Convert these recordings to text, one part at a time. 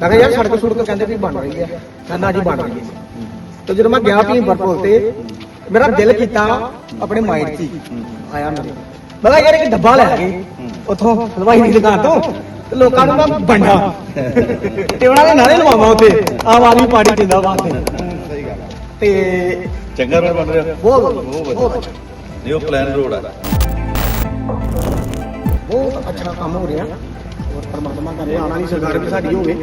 ਮੈਂ ਕਿਹਾ ਯਾਰ ਸੜਕ ਸੁੜਕ ਕਹਿੰਦੇ ਵੀ ਬਣ ਰਹੀ ਹੈ ਨਾ ਜੀ ਬਣ ਰਹੀ ਹੈ ਤੇ ਜਦੋਂ ਮੈਂ ਗਿਆ ਭੀਮਪੁਰ ਪੁਲ ਤੇ ਮੇਰਾ ਦਿਲ ਕੀਤਾ ਆਪਣੇ ਮਾਈਂਡ 'ਚ ਹੀ ਆਇਆ ਮੇਰੇ। ਮੈਂ ਕਿਹਾ ਯਾਰ ਇੱਕ ਡੱਬਾ ਲੈ ਗਏ ਉਥੋਂ ਹਲਵਾਈ ਦੀ ਦੁਕਾਨ ਤੋਂ ਤੇ ਲੋਕਾਂ ਨੂੰ ਮੈਂ ਵੰਡਾ। ਤੇ ਉਹਨਾਂ ਦੇ ਨਾਰੇ ਲਵਾਵਾਂ ਉੱਤੇ ਆਮ ਆਦਮੀ ਪਾਰਟੀ ਜਿੰਦਾਬਾਦ ਤੇ ਸਹੀ ਗੱਲ ਤੇ ਚੰਗਾ ਰੋਡ ਬਣ ਰਿਹਾ। ਬਹੁਤ ਬਹੁਤ ਅੱਛਾ ਨਿਊ ਪਲਾਨ ਰੋਡ ਆ। ਬਹੁਤ ਅੱਛਾ ਕੰਮ ਹੋ ਰਿਹਾ। ਔਰ ਪਰਮਾਤਮਾ ਕਰੇ ਆਉਣ ਵਾਲੀ ਸਰਕਾਰ ਵੀ ਸਾਡੀ ਹੋਵੇ।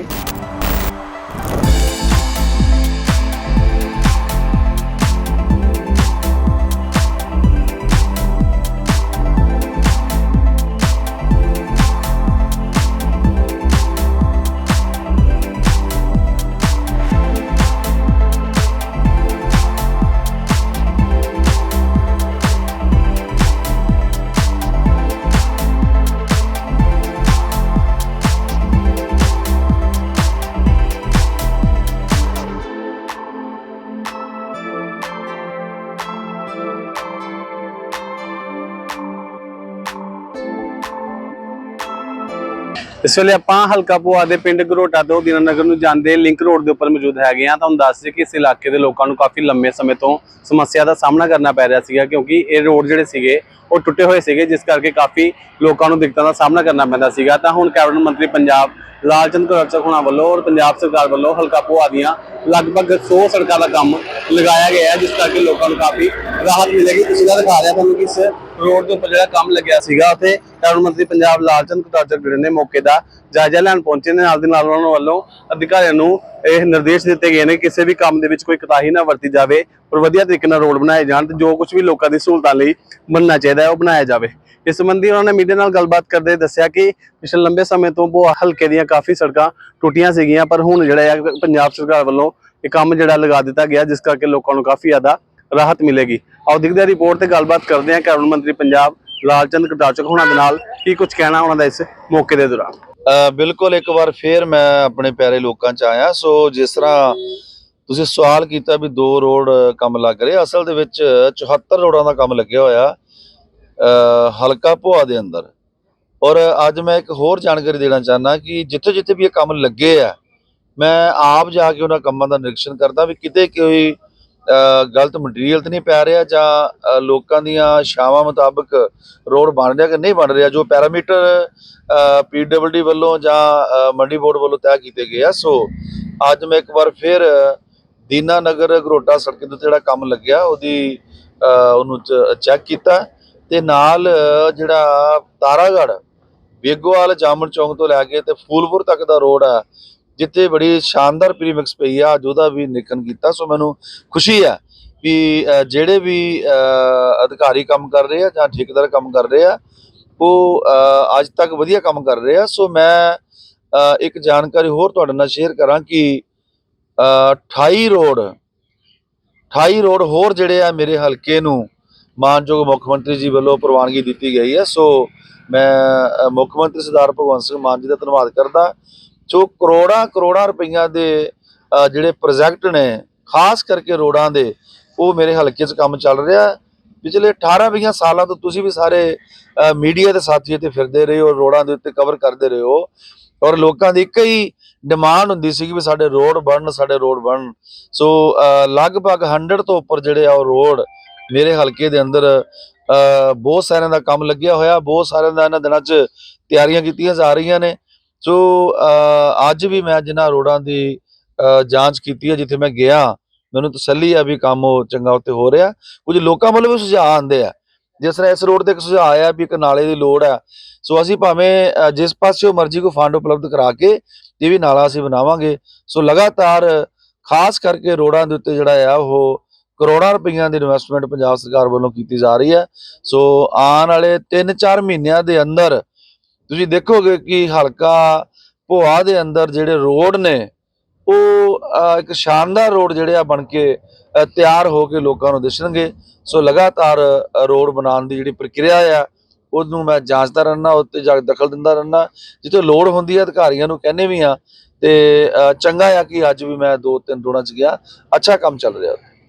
ਇਸ ਵੇਲੇ ਆਪਾਂ ਹਲਕਾ ਪੁਆ ਦੇ ਪਿੰਡ ਗਰੋਟਾ ਤੋਂ ਦੀਨਾਨਗਰ ਨੂੰ ਜਾਂਦੇ ਲਿੰਕ ਰੋਡ ਦੇ ਉੱਪਰ ਮੌਜੂਦ ਹੈਗੇ ਆ ਤੁਹਾਨੂੰ ਦੱਸ ਦਈਏ ਕਿ ਇਸ ਇਲਾਕੇ ਦੇ ਲੋਕਾਂ ਨੂੰ ਕਾਫੀ ਲੰਮੇ ਸਮੇਂ ਤੋਂ ਸਮੱਸਿਆ ਦਾ ਸਾਹਮਣਾ ਕਰਨਾ ਪੈ ਰਿਹਾ ਸੀਗਾ ਕਿਉਂਕਿ ਇਹ ਰੋਡ ਜਿਹੜੇ ਸੀਗੇ, ਉਹ ਟੁੱਟੇ ਹੋਏ ਸੀਗੇ, ਜਿਸ ਕਰਕੇ ਕਾਫੀ ਲੋਕਾਂ ਨੂੰ ਦਿੱਕਤਾਂ ਦਾ ਸਾਹਮਣਾ ਕਰਨਾ ਪੈਂਦਾ ਸੀਗਾ। ਤਾਂ ਹੁਣ ਕੈਬਨਿਟ ਮੰਤਰੀ ਪੰਜਾਬ ਲਾਲਚੰਦ ਕੜਚਕ ਹੋਣਾ ਵੱਲੋਂ ਔਰ ਪੰਜਾਬ ਸਰਕਾਰ ਵੱਲੋਂ ਹਲਕਾ ਪੁਆ ਦੀਆਂ ਲਗਭਗ 100 ਸੜਕਾਂ ਦਾ ਕੰਮ ਲਗਾਇਆ ਗਿਆ ਜਿਸ ਕਰਕੇ ਲੋਕਾਂ ਨੂੰ ਕਾਫੀ ਰਾਹਤ ਮਿਲੇਗੀ। ਤੁਸੀਂ ਦਾ ਦਿਖਾ ਰਿਹਾ ਤੁਹਾਨੂੰ ਕਿ ਇਸ ਰੋਡ ਦੇ ਉੱਪਰ ਜਿਹੜਾ ਕੰਮ ਲੱਗਿਆ ਸੀਗਾ, ਉੱਥੇ ਕੈਬਨਿਟ ਮੰਤਰੀ ਪੰਜਾਬ ਲਾਲਚੰਦ ਕੜਚਕ ਜਿਹੜੇ ਨੇ ਮੌਕੇ ਦਾ ਜਾਇਜ਼ਾ ਲੈਣ ਪਹੁੰਚੇ ਨੇ। ਨਾਲ ਦੇ ਨਾਲ ਉਹਨਾਂ ਵੱਲੋਂ ਅਧਿਕਾਰੀਆਂ ਨੂੰ ਇਹ ਨਿਰਦੇਸ਼ ਦਿੱਤੇ ਗਏ ਨੇ, ਕਿਸੇ ਵੀ ਕੰਮ ਦੇ ਵਿੱਚ ਕੋਈ ਕੋਤਾਹੀ ਨਾ ਵਰਤੀ ਜਾਵੇ ਔਰ ਵਧੀਆ ਤਰੀਕੇ ਨਾਲ ਰੋਡ ਬਣਾਏ ਜਾਣ ਤੇ ਜੋ ਕੁਝ ਵੀ ਲੋਕਾਂ ਦੀ ਸਹੂਲਤਾਂ ਲਈ ਬਣਨਾ ਚਾਹੀਦਾ ਹੈ, ਉਹ ਬਣਾਇਆ ਜਾਵੇ। ਇਸ ਸੰਬੰਧੀ ਉਹਨਾਂ ਨੇ ਮੀਡੀਆ ਨਾਲ ਗੱਲਬਾਤ ਕਰਦੇ ਦੱਸਿਆ ਕਿ ਪਿਛਲੇ ਲੰਬੇ ਸਮੇਂ ਤੋਂ ਉਹ ਹਲਕੇ ਦੀਆਂ ਕਾਫੀ ਸੜਕਾਂ ਟੁੱਟੀਆਂ ਸੀਗੀਆਂ, ਪਰ ਹੁਣ ਜਿਹੜਾ ਹੈ, ਪੰਜਾਬ ਸਰਕਾਰ ਵੱਲੋਂ ਇਹ ਕੰਮ ਜਿਹੜਾ ਲਗਾ ਦਿੱਤਾ ਗਿਆ, ਜਿਸ ਕਰਕੇ ਲੋਕਾਂ ਨੂੰ ਕਾਫੀ ਜ਼ਿਆਦਾ ਰਾਹਤ ਮਿਲੇਗੀ। ਆਓ ਦੇਖਦੇ ਰਿਪੋਰਟ ਤੇ ਗੱਲਬਾਤ ਕਰਦੇ ਹਾਂ ਕੈਬਨਿਟ ਮੰਤਰੀ ਪੰਜਾਬ ਲਾਲਚੰਦ ਕਟਾਚਕ ਹੋਣਾ ਦੇ ਨਾਲ ਕੀ ਕੁਝ ਕਹਿਣਾ ਉਹਨਾਂ ਦਾ ਇਸ ਮੌਕੇ ਦੇ ਦੌਰਾਨ। ਬਿਲਕੁਲ ਇੱਕ ਵਾਰ ਫੇਰ ਮੈਂ ਆਪਣੇ ਪਿਆਰੇ ਲੋਕਾਂ ਚ ਆਇਆ। ਸੋ ਜਿਸ ਤਰ੍ਹਾਂ ਤੁਸੀਂ ਸਵਾਲ ਕੀਤਾ ਵੀ ਦੋ ਰੋਡ ਕੰਮ ਲੱਗ ਰਹੇ, ਅਸਲ ਦੇ ਵਿੱਚ 74 ਰੋਡਾਂ ਦਾ ਕੰਮ ਲੱਗਿਆ ਹੋਇਆ ਹਲਕਾ ਭੋਆ ਦੇ ਅੰਦਰ। ਔਰ ਅੱਜ ਮੈਂ ਇੱਕ ਹੋਰ ਜਾਣਕਾਰੀ ਦੇਣਾ ਚਾਹੁੰਦਾ ਕਿ ਜਿੱਥੇ ਜਿੱਥੇ ਵੀ ਇਹ ਕੰਮ ਲੱਗੇ ਆ, ਮੈਂ ਆਪ ਜਾ ਕੇ ਉਹਨਾਂ ਕੰਮਾਂ ਦਾ ਨਿਰੀਖਣ ਕਰਦਾ ਵੀ ਕਿਤੇ ਕੋਈ ਗਲਤ ਮਟੀਰੀਅਲ 'ਤੇ ਨਹੀਂ ਪੈ ਰਿਹਾ ਜਾਂ ਲੋਕਾਂ ਦੀਆਂ ਸ਼ਾਵਾਂ ਮੁਤਾਬਕ ਰੋਡ ਬਣ ਰਿਹਾ ਕਿ ਨਹੀਂ ਬਣ ਰਿਹਾ ਜੋ ਪੈਰਾਮੀਟਰ ਪੀਡਬਲਡੀ ਵੱਲੋਂ ਜਾਂ ਮੰਡੀ ਬੋਰਡ ਵੱਲੋਂ ਤੈਅ ਕੀਤੇ ਗਏ ਆ। ਸੋ ਅੱਜ ਮੈਂ ਇੱਕ ਵਾਰ ਫਿਰ ਦੀਨਾ ਨਗਰ ਗਰੋਟਾ ਸੜਕ ਦੇ ਜਿਹੜਾ ਕੰਮ ਲੱਗਿਆ ਉਹਦੀ ਅ, ਉਹਨੂੰ ਚੈੱਕ ਕੀਤਾ। ਤੇ ਨਾਲ ਜਿਹੜਾ ਤਾਰਾਗੜ ਬੇਗੋਵਾਲ ਜਾਮਣ ਚੌਂਕ ਤੋਂ ਲੈ ਕੇ ਤੇ ਫੂਲਪੁਰ ਤੱਕ ਦਾ ਰੋਡ ਆ ਜਿੱਥੇ ਬੜੀ ਸ਼ਾਨਦਾਰ ਪ੍ਰੀਮਿਕਸ ਪਈ ਆ ਅੱਜ ਉਹਦਾ ਵੀ ਨਿਰੀਖਣ ਕੀਤਾ ਸੋ ਮੈਨੂੰ ਖੁਸ਼ੀ ਆ ਵੀ ਜਿਹੜੇ ਵੀ ਅਧਿਕਾਰੀ ਕੰਮ ਕਰ ਰਹੇ ਆ ਜਾਂ ਠੇਕੇਦਾਰ ਕੰਮ ਕਰ ਰਹੇ ਆ ਉਹ ਅੱਜ ਤੱਕ ਵਧੀਆ ਕੰਮ ਕਰ ਰਹੇ ਆ। ਸੋ ਮੈਂ ਇੱਕ ਜਾਣਕਾਰੀ ਹੋਰ ਤੁਹਾਡੇ ਨਾਲ ਸ਼ੇਅਰ ਕਰਾਂ ਕਿ ਅ, 28 ਰੋਡ 28 ਰੋਡ ਹੋਰ ਜਿਹੜੇ ਆ ਮੇਰੇ ਹਲਕੇ ਨੂੰ ਮਾਨਯੋਗ ਮੁੱਖ ਮੰਤਰੀ ਜੀ ਵੱਲੋਂ ਪ੍ਰਵਾਨਗੀ ਦਿੱਤੀ ਗਈ ਹੈ। ਸੋ ਮੈਂ ਮੁੱਖ ਮੰਤਰੀ ਸਰਦਾਰ ਭਗਵੰਤ ਸਿੰਘ ਮਾਨ ਜੀ ਦਾ ਧੰਨਵਾਦ ਕਰਦਾ। ਜੋ ਕਰੋੜਾਂ ਕਰੋੜਾਂ ਰੁਪਈਆ ਦੇ ਜਿਹੜੇ ਪ੍ਰੋਜੈਕਟ ਨੇ, ਖਾਸ ਕਰਕੇ ਰੋਡਾਂ ਦੇ, ਉਹ ਮੇਰੇ ਹਲਕੇ 'ਚ ਕੰਮ ਚੱਲ ਰਿਹਾ ਪਿਛਲੇ 18 20 ਸਾਲਾਂ ਤੋਂ ਤੁਸੀਂ ਵੀ ਸਾਰੇ ਮੀਡੀਆ ਦੇ ਸਾਥੀ ਇੱਥੇ ਫਿਰਦੇ ਰਹੇ ਹੋ, ਰੋਡਾਂ ਦੇ ਉੱਤੇ ਕਵਰ ਕਰਦੇ ਰਹੇ ਹੋ। ਔਰ ਲੋਕਾਂ ਦੀ ਇੱਕ ਹੀ ਡਿਮਾਂਡ ਹੁੰਦੀ ਸੀ ਕਿ ਵੀ ਸਾਡੇ ਰੋਡ ਬਣਨ, ਸਾਡੇ ਰੋਡ ਬਣਨ। ਸੋ ਲਗਭਗ 100 ਤੋਂ ਉੱਪਰ ਜਿਹੜੇ ਆ ਉਹ ਰੋਡ ਮੇਰੇ ਹਲਕੇ ਦੇ ਅੰਦਰ ਬਹੁਤ ਸਾਰਿਆਂ ਦਾ ਕੰਮ ਲੱਗਿਆ ਹੋਇਆ, ਬਹੁਤ ਸਾਰਿਆਂ ਦਾ ਇਹਨਾਂ ਦਿਨਾਂ 'ਚ ਤਿਆਰੀਆਂ ਕੀਤੀਆਂ ਜਾ ਰਹੀਆਂ ਨੇ। ਸੋ ਅੱਜ ਵੀ ਮੈਂ ਜਿਨ੍ਹਾਂ ਰੋਡਾਂ ਦੀ ਜਾਂਚ ਕੀਤੀ ਹੈ ਜਿੱਥੇ ਮੈਂ ਗਿਆ ਮੈਨੂੰ ਤਸੱਲੀ ਆ ਵੀ ਕੰਮ ਉਹ ਚੰਗਾ ਉੱਤੇ ਹੋ ਰਿਹਾ। ਕੁਝ ਲੋਕਾਂ ਵੱਲੋਂ ਵੀ ਸੁਝਾਅ ਆਉਂਦੇ ਆ। ਜਿਸ ਤਰ੍ਹਾਂ ਇਸ ਰੋਡ ਤੇ ਇੱਕ ਸੁਝਾਅ ਆਇਆ ਵੀ ਇੱਕ ਨਾਲੇ ਦੀ ਲੋੜ ਹੈ। ਸੋ ਅਸੀਂ ਭਾਵੇਂ ਅ, ਜਿਸ ਪਾਸਿਓਂ ਮਰਜ਼ੀ ਕੋ ਫੰਡ ਉਪਲਬਧ ਕਰਾ ਕੇ ਇਹ ਵੀ ਨਾਲਾ ਅਸੀਂ ਬਣਾਵਾਂਗੇ। ਸੋ ਲਗਾਤਾਰ ਖਾਸ ਕਰਕੇ ਰੋਡਾਂ ਦੇ ਉੱਤੇ ਜਿਹੜਾ ਆ ਉਹ ਕਰੋੜਾਂ ਰੁਪਈਆਂ ਦੀ ਇਨਵੈਸਟਮੈਂਟ ਪੰਜਾਬ ਸਰਕਾਰ ਵੱਲੋਂ ਕੀਤੀ ਜਾ ਰਹੀ ਹੈ। ਸੋ ਆਉਣ ਵਾਲੇ 3-4 ਮਹੀਨਿਆਂ ਦੇ ਅੰਦਰ ਤੁਸੀਂ ਦੇਖੋਗੇ ਕਿ ਹਲਕਾ ਭੋਆ ਦੇ ਅੰਦਰ ਜਿਹੜੇ ਰੋਡ ਨੇ, ਉਹ ਇੱਕ ਸ਼ਾਨਦਾਰ ਰੋਡ ਜਿਹੜੇ ਆ ਬਣ ਕੇ ਤਿਆਰ ਹੋ ਕੇ ਲੋਕਾਂ ਨੂੰ ਦਿਸਣਗੇ। ਸੋ ਲਗਾਤਾਰ ਰੋਡ ਬਣਾਉਣ ਦੀ ਜਿਹੜੀ ਪ੍ਰਕਿਰਿਆ ਆ, ਉਹਨੂੰ ਮੈਂ ਜਾਂਚਦਾ ਰਹਿਣਾ ਉੱਤੇ ਜਾ ਕੇ ਦਖਲ ਦਿੰਦਾ ਰਹਿਣਾ ਜਿੱਥੇ ਲੋੜ ਹੁੰਦੀ ਹੈ ਅਧਿਕਾਰੀਆਂ ਨੂੰ ਕਹਿੰਦੇ ਵੀ ਆ, ਤੇ ਚੰਗਾ ਆ ਕਿ ਅੱਜ ਵੀ ਮੈਂ ਦੋ ਤਿੰਨ ਰੋਡਾਂ 'ਚ ਗਿਆ। ਅੱਛਾ ਕੰਮ ਚੱਲ ਰਿਹਾ।